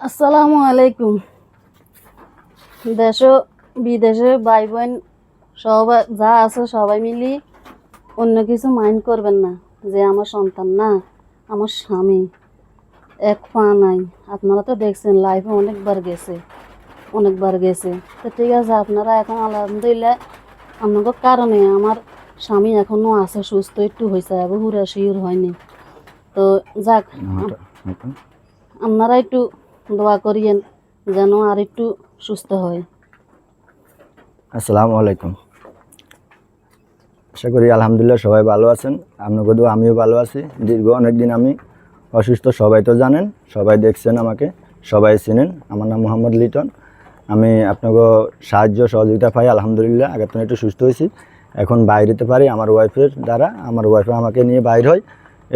আসসালামু আলাইকুম। দেশ বিদেশে ভাই বোন সবাই যা আছে সবাই মিলি অন্য কিছু মাইন্ড করবেন না যে আমার সন্তান না আমার স্বামী এক পা নাই। আপনারা তো দেখছেন লাইফে অনেকবার গেছে অনেকবার গেছে। তো ঠিক আছে আপনারা এখন আলহামদুলিল্লাহ আপনাকে কারণে আমার স্বামী এখনও আছে সুস্থ একটু হয়েছে এবং হুরা শিওর হয়নি। তো যাক আপনারা একটু দোয়া করিয়েন যেন আর একটু সুস্থ হয়। আসসালামু আলাইকুম। আশা করি আলহামদুলিল্লাহ সবাই ভালো আছেন। আপনাকে তো আমিও ভালো আছি। দীর্ঘ অনেক দিন আমি অসুস্থ, সবাই তো জানেন, সবাই দেখছেন আমাকে, সবাই চেনেন। আমার নাম মোহাম্মদ লিটন। আমি আপনাকে সাহায্য সহযোগিতা পাই, আলহামদুলিল্লাহ। আগের থেকে একটু সুস্থ হয়েছি, এখন বাইরেতে পারি, আমার ওয়াইফের দ্বারা। আমার ওয়াইফে আমাকে নিয়ে বাইর হয়,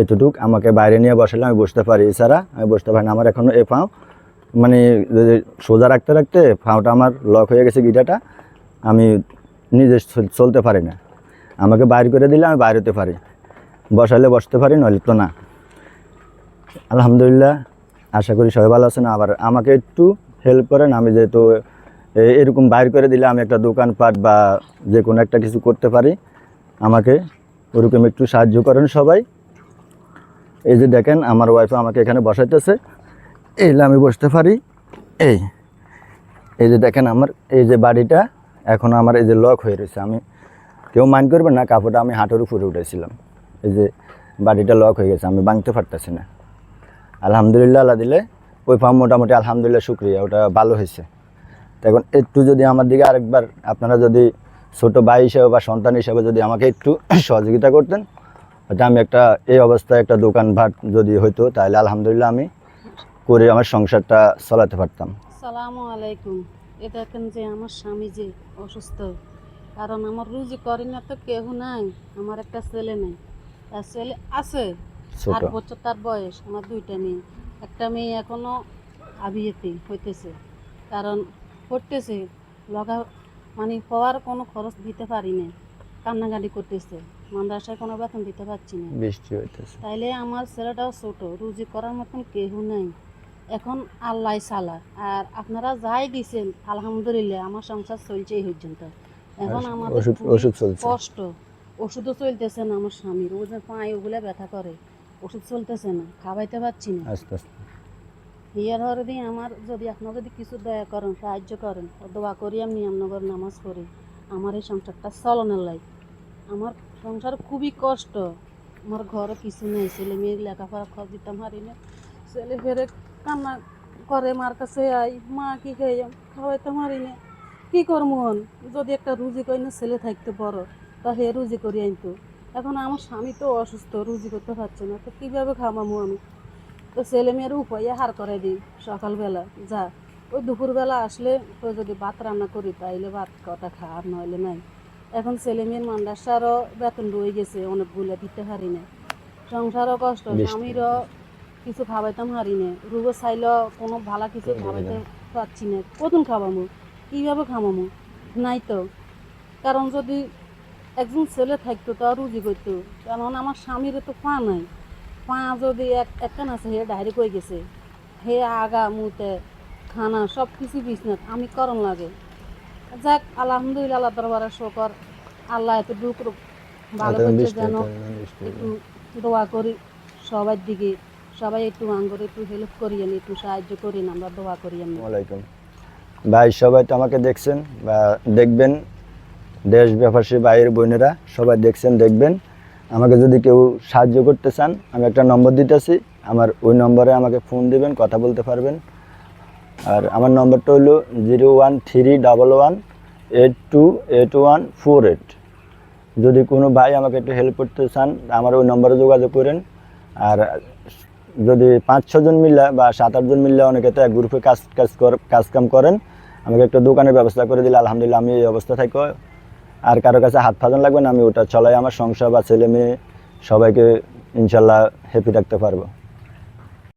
এতটুক। আমাকে বাইরে নিয়ে বসালে আমি বসতে পারি। এছাড়া আমি বসতে পারি না। আমার এখনও এ পাও। মানে সোজা রাখতে রাখতে পাওটা আমার লক হয়ে গেছে গিটাটা, আমি নিজে চল- চলতে পারি না। আমাকে বাইর করে দিলে আমি বাইর হতে পারি। বসালে বসতে পারি, নইলে তো না। আলহামদুলিল্লাহ, আশা করি সবাই ভালো আছেন। আবার আমাকে একটু হেল্প করেন। আমি যেহেতু এরকম বাইর করে দিলে আমি একটা দোকানপাট বা যে কোনো একটা কিছু করতে পারি। আমাকে ওরকম একটু সাহায্য করেন সবাই। এই যে দেখেন, আমার ওয়াইফ আমাকে এখানে বসাইতেছে। এইলে আমি বসতে পারি, এই এই যে দেখেন আমার, এই যে বাড়িটা, এখন আমার এই যে লক হয়ে রয়েছে। আমি কেউ মাইন্ড করবে না, কাপড়টা আমি হাঁটুর উপরে উঠেছিলাম এই যে বাড়িটা লক হয়ে গেছে, আমি ভাঙতে পারতেছি না। আলহামদুলিল্লাহ আল্লাহ দিলে, ওই ফার্ম মোটামুটি আলহামদুলিল্লাহ শুক্রিয়া, ওটা ভালো হয়েছে। এখন একটু যদি আমার দিকে আরেকবার, আপনারা যদি ছোট ভাই হিসেবে বা সন্তান হিসেবে যদি আমাকে একটু সহযোগিতা করতেন হয়তো আমি একটা, এই অবস্থায় একটা দোকানপাট যদি হইতো, তাহলে আলহামদুলিল্লাহ আমি করে আমার সংসারটা চালাতে পারতাম। সালামু আলাইকুম। এ দেখেন যে আমার স্বামী যে অসুস্থ কারণ আমার রুজি করি না তো কেউ নাই আমার একটা ছেলে নেই। তার ছেলে আছে আট বছর তার বয়স আমার দুইটা মেয়ে। একটা মেয়ে এখনও আবিয়েতে হইতেছে কারণ পড়তেছে লগা মানে হওয়ার কোনো খরচ দিতে পারি না কান্নাকাটি করতেছে মাদ্রাসায় কোনো বেতন দিতে পারছি না। বৃষ্টি হইতেছে। তাইলে আমার ছেলেটাও ছোট রুজি করার মতন কেউ নাই। এখন আল্লাহ সালা আর আপনারা যাই দিছেন আলহামদুলিল্লাহ আমার সংসার চলছে এই পর্যন্ত। এখন আর আমাদের ওষুধ- চলছে। কষ্ট। ওষুধও চলতেছে না আমার স্বামীর ও যে পায়ে ওগুলা ব্যথা করে। ওষুধ চলতেছে না খাওয়াইতে পারছি না। আস্তে আস্তে। হিয়ার হরে দিয়ে আমার যদি আপনারা যদি কিছু দয়া করেন সাহায্য করেন দোয়া করি আমি আমনগর নামাজ পড়ি। আমার এই সংসারটা চলনের লাই আমার সংসার খুবই কষ্ট। আমার ঘরে কিছু নেই ছেলে মেয়ের লেখাপড়া খরচ দিতাম হারি না। ছেলে ফেরে কান্না করে মার কাছে আই মা কি খাইয়াম খাওয়াইতাম মারি না। কি করব হন? যদি একটা রুজি করি না ছেলে থাকতে বড় তা হে রুজি করি আনতো এখন আমার স্বামী তো অসুস্থ রুজি করতে পারছে না তো কীভাবে খামামো আমি? তো ছেলে মেয়ের উপায়ে হার করে দিই সকালবেলা যা। ওই দুপুরবেলা আসলে তো যদি ভাত রান্না করি তাইলে ভাত কটা খা আর নইলে নাই। এখন ছেলে মেয়ের মান্ডাসারও বেতন রয়ে গেছে অনেকগুলো দিতে পারি না সংসারও কষ্ট। স্বামীরও কিছু খাওয়াইতাম হারি না রুগো চাইলেও কোনো ভালো কিছু খাওয়াইতে পারছি না। কতন খাওয়ামো কীভাবে খাওয়ামো নাই তো কারণ যদি একজন ছেলে থাকতো তাও রুজি করতো। কারণ আমার স্বামীর তো পা নাই। পা যদি এক একখান আছে হে ডাইরেক্ট হয়ে গেছে? হে আগা মুতে খানা সব কিছু বিছনাথ আমি করণ লাগে। যাক আলহামদুলিল্লাহ আল্লাহ দরবারে শকর। আল্লাহ এত দুঃখ ভালো করছে যেন। একটু দোয়া করি সবার দিকে। সবাই একটু একটু হেল্প করিয়েন, একটু সাহায্য আমরা দোয়া ভাই, সবাই তো আমাকে দেখছেন, বা দেখবেন, দেশ ব্যাপারী ভাইয়ের বোনেরা, সবাই দেখছেন, দেখবেন। আমাকে যদি কেউ সাহায্য করতে চান, আমি একটা নম্বর দিতেছি। আমার ওই নম্বরে আমাকে ফোন দিবেন, কথা বলতে পারবেন। আর আমার নম্বরটা হলো zero one three double one eight two eight one four eight. যদি কোনো ভাই আমাকে একটু হেল্প করতে চান, আমার ওই নম্বরে যোগাযোগ করেন। আর যদি পাঁচ ছজন মিল্লা বা সাত আটজন মিল্লা অনেকে তো এক গ্রুপে কাজ কাজ কাজ কাম করেন, আমাকে একটা দোকানের ব্যবস্থা করে দিলে আলহামদুলিল্লাহ আমি এই অবস্থা থাকি আর কারও কাছে হাত ফাজান লাগবে না, আমি ওটা চলাই, আমার সংসার বা ছেলে মেয়ে সবাইকে ইনশাল্লাহ হ্যাপি রাখতে পারব।